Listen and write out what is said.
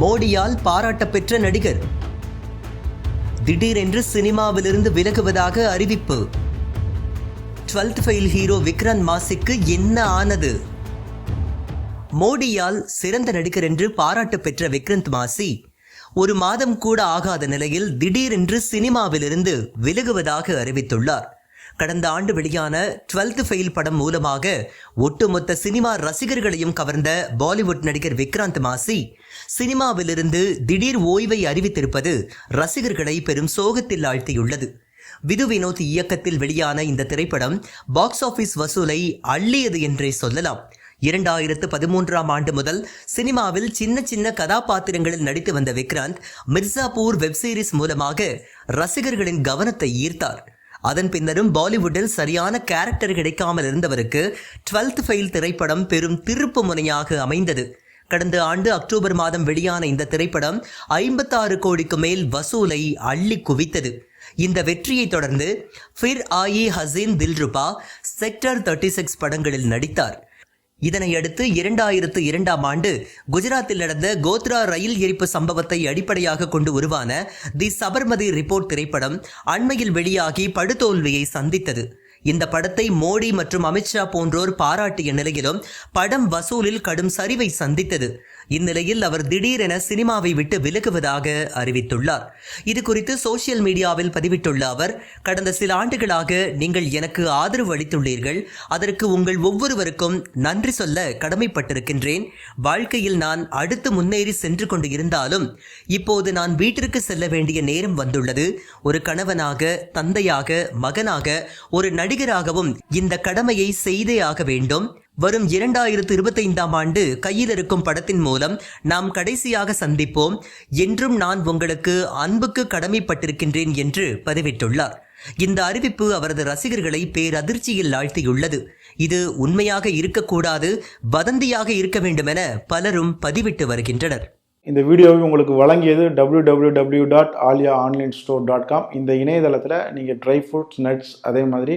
மோடியால் பாராட்ட பெற்ற நடிகர். திடீரென்று சினிமாவிலிருந்து விலகுவதாக அறிவிப்பு. 12th ஃபெயில் ஹீரோ விக்ராந்த் மாசிக்கு என்ன ஆனது? மோடியால் சிறந்த நடிகர் என்று பாராட்டு பெற்ற விக்ரந்த் மாசி ஒரு மாதம் கூட ஆகாத நிலையில் திடீரென்று சினிமாவிலிருந்து விலகுவதாக அறிவித்துள்ளார். கடந்த ஆண்டு வெளியான 12th ஃபெயில் படம் மூலமாக ஒட்டுமொத்த சினிமா ரசிகர்களையும் கவர்ந்த பாலிவுட் நடிகர் விக்ராந்த் மாசி சினிமாவிலிருந்து திடீர் ஓய்வை அறிவித்திருப்பது ரசிகர்களை பெரும் சோகத்தில் ஆழ்த்தியுள்ளது. விது வினோத் இயக்கத்தில் வெளியான இந்த திரைப்படம் பாக்ஸ் ஆபீஸ் வசூலை அள்ளியது என்றே சொல்லலாம். இரண்டாயிரத்து பதிமூன்றாம் ஆண்டு முதல் சினிமாவில் சின்ன சின்ன கதாபாத்திரங்களில் நடித்து வந்த விக்ராந்த் மிர்சாபூர் வெப்சீரிஸ் மூலமாக ரசிகர்களின் கவனத்தை ஈர்த்தார். அதன் பின்னரும் பாலிவுட்டில் சரியான கேரக்டர் கிடைக்காமல் இருந்தவருக்கு 12th ஃபெயில் திரைப்படம் பெரும் திருப்பு முனையாக அமைந்தது. கடந்த ஆண்டு அக்டோபர் மாதம் வெளியான இந்த திரைப்படம் ஐம்பத்தாறு கோடிக்கு மேல் வசூலை அள்ளி குவித்தது. இந்த வெற்றியை தொடர்ந்து Phir Aayi Haseen Dilruba sector thirty six படங்களில் நடித்தார். இதனையடுத்து இரண்டாயிரத்து இரண்டாம் ஆண்டு குஜராத்தில் நடந்த கோத்ரா ரயில் எரிப்பு சம்பவத்தை அடிப்படையாக கொண்டு உருவான தி சபர்மதி ரிப்போர்ட் திரைப்படம் அண்மையில் வெளியாகி படுதோல்வியை சந்தித்தது. இந்த படத்தை மோடி மற்றும் அமித்ஷா போன்றோர் பாராட்டிய நிலையிலும் படம் வசூலில் கடும் சரிவை சந்தித்தது. இந்நிலையில் அவர் திடீரென சினிமாவை விட்டு விலகுவதாக அறிவித்துள்ளார். இது குறித்து சோசியல் மீடியாவில் பதிவிட்டுள்ள அவர் கடந்த சில ஆண்டுகளாக நீங்கள் எனக்கு ஆதரவு அளித்துள்ளீர்கள். அதற்கு உங்கள் ஒவ்வொருவருக்கும் நன்றி சொல்ல கடமைப்பட்டிருக்கின்றேன். வாழ்க்கையில் நான் அடுத்து முன்னேறி சென்று கொண்டு இருந்தாலும் இப்போது நான் வீட்டிற்கு செல்ல வேண்டிய நேரம் வந்துள்ளது. ஒரு கணவனாக தந்தையாக மகனாக ஒரு நடி நடிகராகவும் இந்த கடமையை செய்தே ஆக வேண்டும். வரும் இரண்டாயிரத்து இருபத்தைந்தாம் ஆண்டு கையில் இருக்கும் படத்தின் மூலம் நாம் கடைசியாக சந்திப்போம். என்றும் நான் உங்களுக்கு அன்புக்கு கடமைப்பட்டிருக்கின்றேன் என்று பதிவிட்டுள்ளார். இந்த அறிவிப்பு அவரது ரசிகர்களை பேரதிர்ச்சியில் ஆழ்த்தியுள்ளது. இது உண்மையாக இருக்கக்கூடாது வதந்தியாக இருக்க வேண்டுமென பலரும் பதிவிட்டு வருகின்றனர். இந்த வீடியோவை உங்களுக்கு வழங்கியது W W W dot Aaliya online store dot com இந்த இணையதளத்தில் நீங்கள் ட்ரை ஃப்ரூட்ஸ் நட்ஸ் அதே மாதிரி